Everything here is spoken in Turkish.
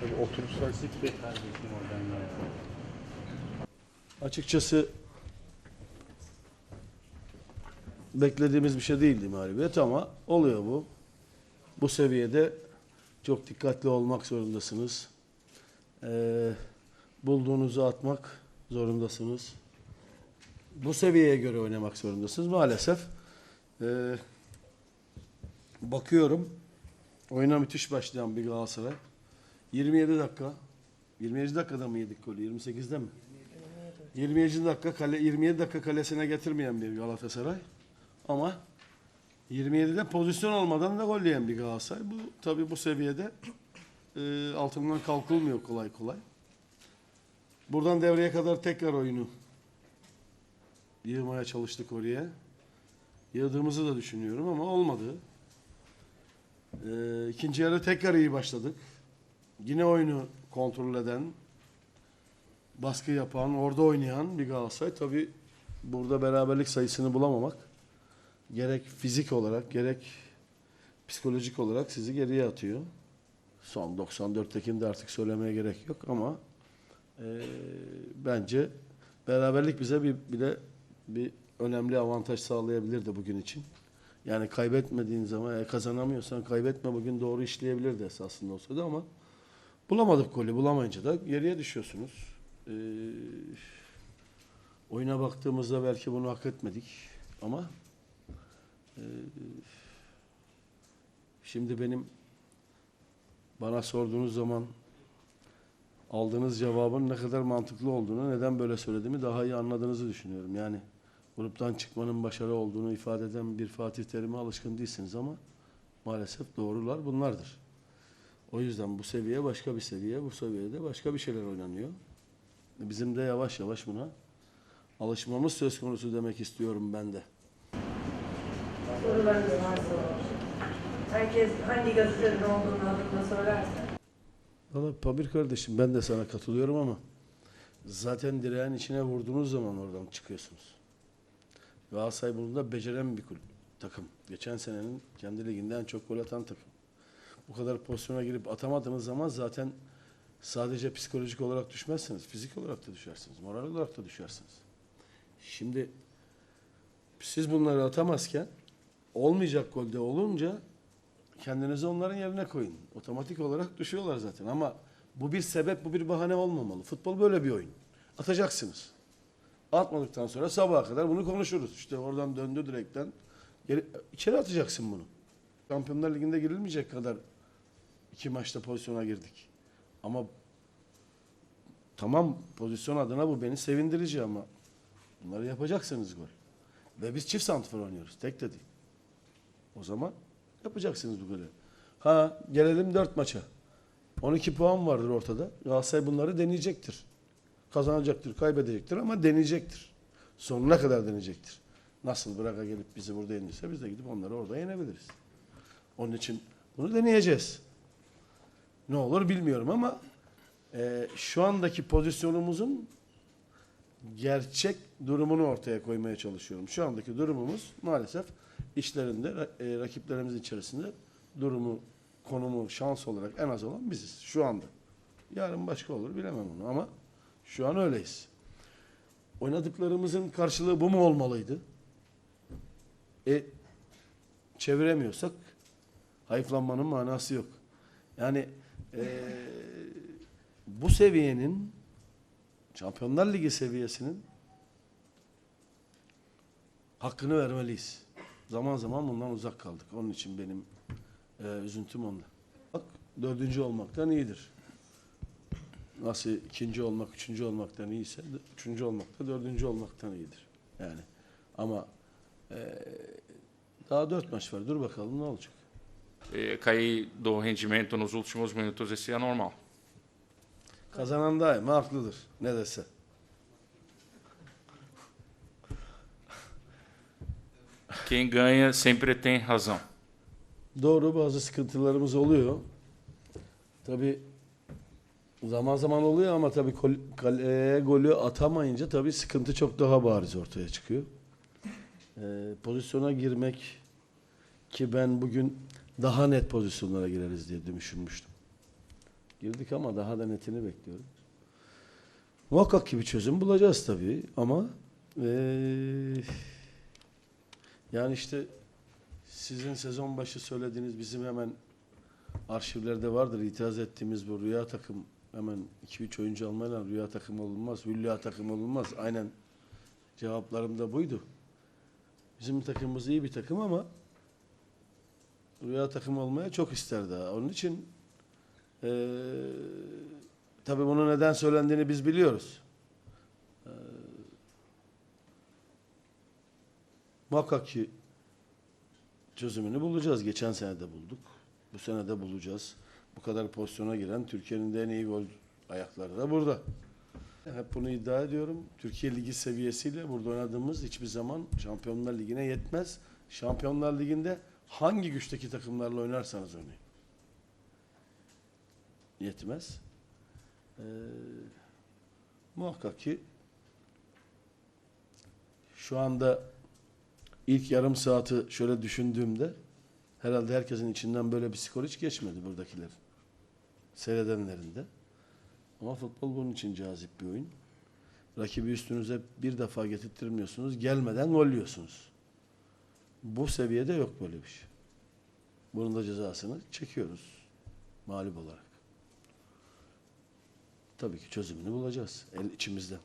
Tabii oturursak oradan ya. Açıkçası beklediğimiz bir şey değildi mağlubiyet ama oluyor bu. Bu seviyede çok dikkatli olmak zorundasınız. Ee, bulduğunuzu atmak zorundasınız. Bu seviyeye göre oynamak zorundasınız. Maalesef ee, bakıyorum oyuna müthiş başlayan bir Galatasaray. 27 dakika 27 dakikada mı yedik golü? 28'de mi? 27 dakika kale 27 dakika kalesine getirmeyen bir Galatasaray. Ama 27'de pozisyon olmadan da gol yiyen bir Galatasaray. Bu tabii bu seviyede e, altından kalkılmıyor kolay kolay. Buradan devreye kadar tekrar oyunu yığmaya çalıştık oraya. Yığdığımızı da düşünüyorum ama olmadı. E, ikinci yarı tekrar iyi başladık. Yine oyunu kontrol eden, baskı yapan, orada oynayan bir Galatasaray. Tabi burada beraberlik sayısını bulamamak gerek fizik olarak gerek psikolojik olarak sizi geriye atıyor. Son 94'tekini de artık söylemeye gerek yok ama eee, bence beraberlik bize bir, de bir önemli avantaj sağlayabilirdi bugün için. Yani kaybetmediğin zaman eğer kazanamıyorsan kaybetme bugün doğru işleyebilirdi esasında olsa ama bulamadık golü bulamayınca da geriye düşüyorsunuz. Ee, oyuna baktığımızda belki bunu hak etmedik ama e, şimdi benim bana sorduğunuz zaman aldığınız cevabın ne kadar mantıklı olduğunu, neden böyle söylediğimi daha iyi anladığınızı düşünüyorum. Yani gruptan çıkmanın başarı olduğunu ifade eden bir Fatih Terim'e alışkın değilsiniz ama maalesef doğrular bunlardır. O yüzden bu seviye başka bir seviye, bu seviyede başka bir şeyler oynanıyor. Bizim de yavaş yavaş buna alışmamız söz konusu demek istiyorum ben de. Sorularınız varsa herkes hangi gazeteden olduğunu adını söylerse. Valla Pamir kardeşim ben de sana katılıyorum ama zaten direğin içine vurduğunuz zaman oradan çıkıyorsunuz. Galatasaray bunu da beceren bir kulüp, takım. Geçen senenin kendi liginde en çok gol atan takım. Bu kadar pozisyona girip atamadığınız zaman zaten sadece psikolojik olarak düşmezsiniz. Fizik olarak da düşersiniz. Moral olarak da düşersiniz. Şimdi siz bunları atamazken olmayacak golde olunca kendinizi onların yerine koyun. Otomatik olarak düşüyorlar zaten ama bu bir sebep, bu bir bahane olmamalı. Futbol böyle bir oyun. Atacaksınız. Atmadıktan sonra sabaha kadar bunu konuşuruz. İşte oradan döndü direkten. Geri, içeri atacaksın bunu. Şampiyonlar Ligi'nde girilmeyecek kadar iki maçta pozisyona girdik. Ama tamam pozisyon adına bu beni sevindirici ama bunları yapacaksınız gol. Ve biz çift santifor oynuyoruz. Tek de değil. O zaman yapacaksınız bu golü. Ha gelelim dört maça. 12 puan vardır ortada. Galatasaray bunları deneyecektir. Kazanacaktır, kaybedecektir ama deneyecektir. Sonuna kadar deneyecektir. Nasıl bıraka gelip bizi burada yenirse biz de gidip onları orada yenebiliriz. Onun için bunu deneyeceğiz. Ne olur bilmiyorum ama e, şu andaki pozisyonumuzun gerçek durumunu ortaya koymaya çalışıyorum. Şu andaki durumumuz maalesef işlerinde e, rakiplerimizin içerisinde durumu, konumu, şans olarak en az olan biziz şu anda. Yarın başka olur bilemem onu ama şu an öyleyiz. Oynadıklarımızın karşılığı bu mu olmalıydı? E çeviremiyorsak hayıflanmanın manası yok. Yani e, bu seviyenin Şampiyonlar Ligi seviyesinin hakkını vermeliyiz. Zaman zaman bundan uzak kaldık. Onun için benim e, üzüntüm onda. Bak dördüncü olmaktan iyidir. Nasıl ikinci olmak, üçüncü olmaktan iyiyse, üçüncü olmak da dördüncü olmaktan iyidir. Yani ama e, daha dört maç var. Dur bakalım ne olacak. Eh, cair do rendimento nos últimos minutos, esse é normal. Kazanan daima haklıdır. Ne dese. Quem ganha sempre tem razão. Doğru bazı sıkıntılarımız oluyor. Tabi zaman zaman oluyor ama tabi kaleye golü atamayınca tabi sıkıntı çok daha bariz ortaya çıkıyor. Ee, pozisyona girmek ki ben bugün daha net pozisyonlara gireriz diye düşünmüştüm. Girdik ama daha da netini bekliyorum. Muhakkak ki bir çözüm bulacağız tabii ama eee, yani işte sizin sezon başı söylediğiniz bizim hemen arşivlerde vardır itiraz ettiğimiz bu rüya takım hemen 2-3 oyuncu almayla rüya takım olunmaz, hülya takım olunmaz. Aynen cevaplarım da buydu. Bizim takımımız iyi bir takım ama rüya takım olmaya çok ister daha. Onun için eee tabii bunun neden söylendiğini biz biliyoruz. Eee, muhakkak ki çözümünü bulacağız. Geçen sene de bulduk. Bu sene de bulacağız. Bu kadar pozisyona giren Türkiye'nin de en iyi gol ayakları da burada. Hep bunu iddia ediyorum. Türkiye Ligi seviyesiyle burada oynadığımız hiçbir zaman Şampiyonlar Ligi'ne yetmez. Şampiyonlar Ligi'nde hangi güçteki takımlarla oynarsanız oynayın. Yetmez. Ee, muhakkak ki şu anda ilk yarım saati şöyle düşündüğümde herhalde herkesin içinden böyle bir skor geçmedi buradakiler. Seyredenlerin de. Ama futbol bunun için cazip bir oyun. Rakibi üstünüze bir defa getirttirmiyorsunuz. Gelmeden gol yiyorsunuz. Bu seviyede yok böyle bir şey. Bunun da cezasını çekiyoruz. Mağlup olarak. Tabii ki çözümünü bulacağız. El içimizde.